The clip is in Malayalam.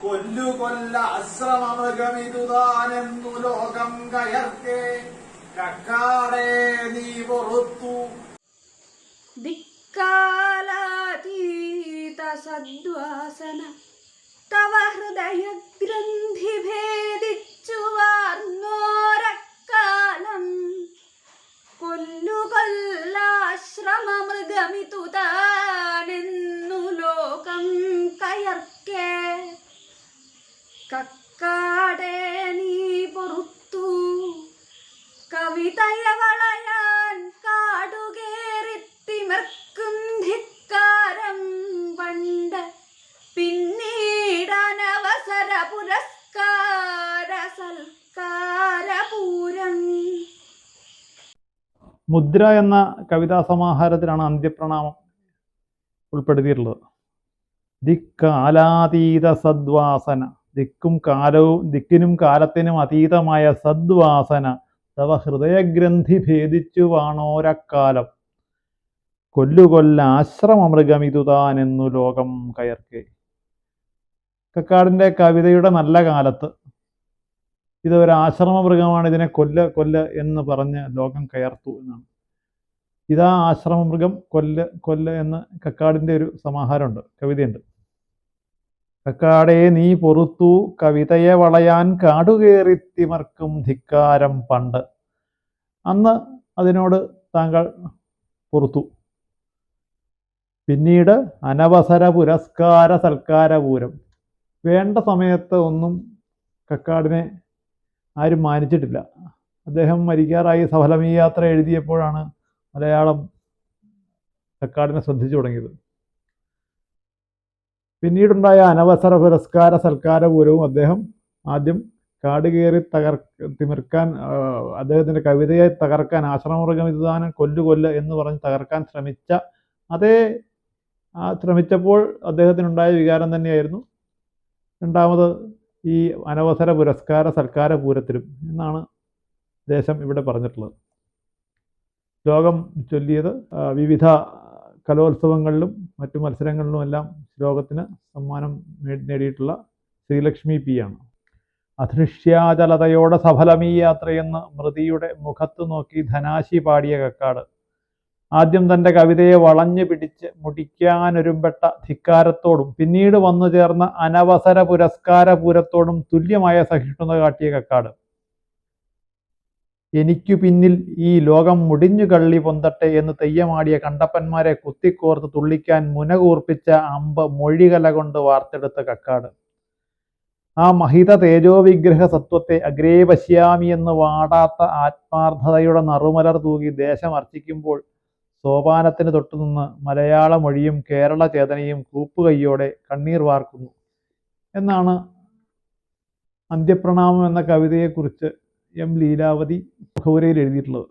കൊല്ലു കൊല്ല അശ്രമമൃഗമിതുതാനെന്നു ലോകം കയർക്കെ. കക്കാടെ നീ പൊറുത്തു. ദിക്കാലാതീത സദ്വാസന തവ ഹൃദയ ഗ്രന്ഥി ഭേദിച്ചു വാർന്നോരക്കാലം കൊല്ലുകൊല്ലാശ്രമമൃഗമിതു താനെന്നു ലോകം കയർക്കേ കക്കാടെ നീ പൊറുത്തു കവിതയ വളയാൻ കാടുകേറിത്തിമർക്കും ധിക്കാരം പണ്ട് പിന്നീടനവസര മുദ്ര എന്ന കവിതാ സമാഹാരത്തിലാണ് അന്ത്യപ്രണാമം ഉൾപ്പെടുത്തിയിട്ടുള്ളത്. ദിക്കാലാതീത സദ്വാസന. ദിക്കും കാലവും ദിക്കിനും കാലത്തിനും അതീതമായ സദ്വാസന. തവ ഹൃദയഗ്രന്ഥി ഭേദിച്ചു വാണോരക്കാലം കൊല്ലുകൊല്ല ആശ്രമമൃഗമിതുതാനെന്നു ലോകം കയർക്കെ. കക്കാടിന്റെ കവിതയുടെ നല്ല കാലത്ത് ഇത് ഒരു ആശ്രമ മൃഗമാണ് ഇതിനെ കൊല്ല കൊല്ല എന്ന് പറഞ്ഞ് ലോകം കയർത്തു എന്നാണ്. ഇതാ ആശ്രമ മൃഗം കൊല്ല കൊല്ല എന്ന് കക്കാടിന്റെ ഒരു സമാഹാരമുണ്ട് കവിതയുണ്ട്. കക്കാടേ നീ പൊറുത്തു കവിതയെ വളയാൻ കാടുകേറി തിമർക്കും ധിക്കാരം പണ്ട്. അന്ന് അതിനോട് താങ്കൾ പൊറുത്തു. പിന്നീട് അനവസര പുരസ്കാര സൽക്കാരപൂരം. വേണ്ട സമയത്ത് ഒന്നും കക്കാടിനെ ആരും മാനിച്ചിട്ടില്ല. അദ്ദേഹം മരിക്കാറായി സഫലമീ യാത്ര എഴുതിയപ്പോഴാണ് മലയാളം കക്കാടിനെ ശ്രദ്ധിച്ചു തുടങ്ങിയത്. പിന്നീടുണ്ടായ അനവസര പുരസ്കാര സൽക്കാരപൂരവും അദ്ദേഹം ആദ്യം കാട് കയറി തകർ തിമിർക്കാൻ അദ്ദേഹത്തിന്റെ കവിതയെ തകർക്കാൻ ആശ്രമമൃഗം ഇതുദാനം കൊല്ലു കൊല്ല എന്ന് പറഞ്ഞ് തകർക്കാൻ ശ്രമിച്ച അതേ ശ്രമിച്ചപ്പോൾ അദ്ദേഹത്തിനുണ്ടായ വികാരം തന്നെയായിരുന്നു. രണ്ടാമത് ഈ അനവസര പുരസ്കാര സൽക്കാര പൂരത്തിലും എന്നാണ് ദേശം ഇവിടെ പറഞ്ഞിട്ടുള്ളത്. ലോകം ചൊല്ലിയത് വിവിധ കലോത്സവങ്ങളിലും മറ്റു മത്സരങ്ങളിലുമെല്ലാം ലോകത്തിന് സമ്മാനം നേടിയിട്ടുള്ള ശ്രീലക്ഷ്മി പി ആണ്. അധൃഷ്യാചലതയോടെ സഫലമീ യാത്രയെന്ന് മൃതിയുടെ മുഖത്ത് നോക്കി ധനാശി പാടിയ കക്കാട്. ആദ്യം തന്റെ കവിതയെ വളഞ്ഞു പിടിച്ച് മുടിക്കാനൊരുമ്പെട്ട ധിക്കാരത്തോടും പിന്നീട് വന്നു ചേർന്ന അനവസര പുരസ്കാര പൂരത്തോടും തുല്യമായ സഹിഷ്ണുത കാട്ടിയ കക്കാട്. എനിക്കു പിന്നിൽ ഈ ലോകം മുടിഞ്ഞു കള്ളി പൊന്തട്ടെ എന്ന് തെയ്യമാടിയ കണ്ടപ്പന്മാരെ കുത്തിക്കോർത്ത് തുള്ളിക്കാൻ മുനകൂർപ്പിച്ച അമ്പ് മൊഴികല കൊണ്ട് വാർത്തെടുത്ത കക്കാട്. ആ മഹിത തേജോവിഗ്രഹ സത്വത്തെ അഗ്രേ പശ്യാമി എന്ന് വാടാത്ത ആത്മാർത്ഥതയുടെ നറുമലർ തൂകി ദേശം അർച്ചിക്കുമ്പോൾ സോപാനത്തിന് തൊട്ടുനിന്ന് മലയാള മൊഴിയും കേരള ചേതനയും കൂപ്പുകൈയോടെ കണ്ണീർ വാർക്കുന്നു. എന്നാണ് അന്ത്യപ്രണാമം എന്ന കവിതയെക്കുറിച്ച് എം ലീലാവതി മുഖവുരയിൽ എഴുതിയിട്ടുള്ളത്.